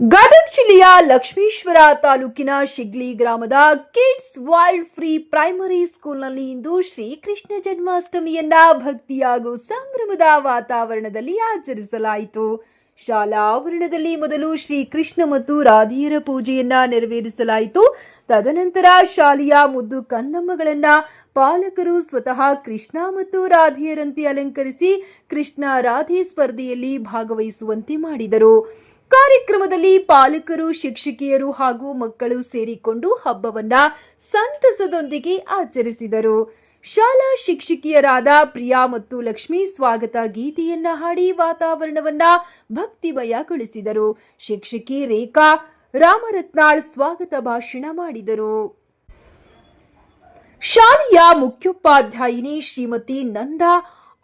ಗದಗ ಜಿಲ್ಲೆಯ ಲಕ್ಷ್ಮೀಶ್ವರ ತಾಲೂಕಿನ ಶಿಗ್ಲಿ ಗ್ರಾಮದ ಕಿಡ್ಸ್ ವರ್ಲ್ಡ್ ಫ್ರೀ ಪ್ರೈಮರಿ ಸ್ಕೂಲ್ನಲ್ಲಿ ಇಂದು ಶ್ರೀ ಕೃಷ್ಣ ಜನ್ಮಾಷ್ಟಮಿಯನ್ನ ಭಕ್ತಿ ಹಾಗೂ ಸಂಭ್ರಮದ ವಾತಾವರಣದಲ್ಲಿ ಆಚರಿಸಲಾಯಿತು. ಶಾಲಾ ಆವರಣದಲ್ಲಿ ಮೊದಲು ಶ್ರೀ ಕೃಷ್ಣ ಮತ್ತು ರಾಧಿಯರ ಪೂಜೆಯನ್ನ ನೆರವೇರಿಸಲಾಯಿತು. ತದನಂತರ ಶಾಲೆಯ ಮುದ್ದು ಕಂದಮ್ಮಗಳನ್ನ ಪಾಲಕರು ಸ್ವತಃ ಕೃಷ್ಣ ಮತ್ತು ರಾಧಿಯರಂತೆ ಅಲಂಕರಿಸಿ ಕೃಷ್ಣ ರಾಧೆ ಸ್ಪರ್ಧೆಯಲ್ಲಿ ಭಾಗವಹಿಸುವಂತೆ ಮಾಡಿದರು. ಕಾರ್ಯಕ್ರಮದಲ್ಲಿ ಪಾಲಕರು, ಶಿಕ್ಷಕಿಯರು ಹಾಗೂ ಮಕ್ಕಳು ಸೇರಿಕೊಂಡು ಹಬ್ಬವನ್ನ ಸಂತಸದೊಂದಿಗೆ ಆಚರಿಸಿದರು. ಶಾಲಾ ಶಿಕ್ಷಕಿಯರಾದ ಪ್ರಿಯಾ ಮತ್ತು ಲಕ್ಷ್ಮಿ ಸ್ವಾಗತ ಗೀತೆಯನ್ನ ಹಾಡಿ ವಾತಾವರಣವನ್ನ ಭಕ್ತಿಮಯಗೊಳಿಸಿದರು. ಶಿಕ್ಷಕಿ ರೇಖಾ ರಾಮರತ್ನಾಳ್ ಸ್ವಾಗತ ಭಾಷಣ ಮಾಡಿದರು. ಶಾಲೆಯ ಮುಖ್ಯೋಪಾಧ್ಯಾಯಿನಿ ಶ್ರೀಮತಿ ನಂದಾ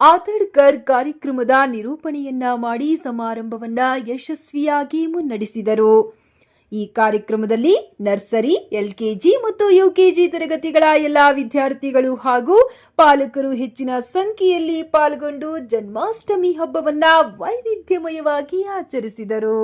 ಆತಡ್ಕರ್ ಕಾರ್ಯಕ್ರಮದ ನಿರೂಪಣೆಯನ್ನ ಮಾಡಿ ಸಮಾರಂಭವನ್ನ ಯಶಸ್ವಿಯಾಗಿ ಮುನ್ನಡೆಸಿದರು. ಈ ಕಾರ್ಯಕ್ರಮದಲ್ಲಿ ನರ್ಸರಿ, ಎಲ್ಕೆಜಿ ಮತ್ತು ಯುಕೆಜಿ ತರಗತಿಗಳ ಎಲ್ಲಾ ವಿದ್ಯಾರ್ಥಿಗಳು ಹಾಗೂ ಪಾಲಕರು ಹೆಚ್ಚಿನ ಸಂಖ್ಯೆಯಲ್ಲಿ ಪಾಲ್ಗೊಂಡು ಜನ್ಮಾಷ್ಟಮಿ ಹಬ್ಬವನ್ನ ವೈವಿಧ್ಯಮಯವಾಗಿ ಆಚರಿಸಿದರು.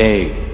Ei,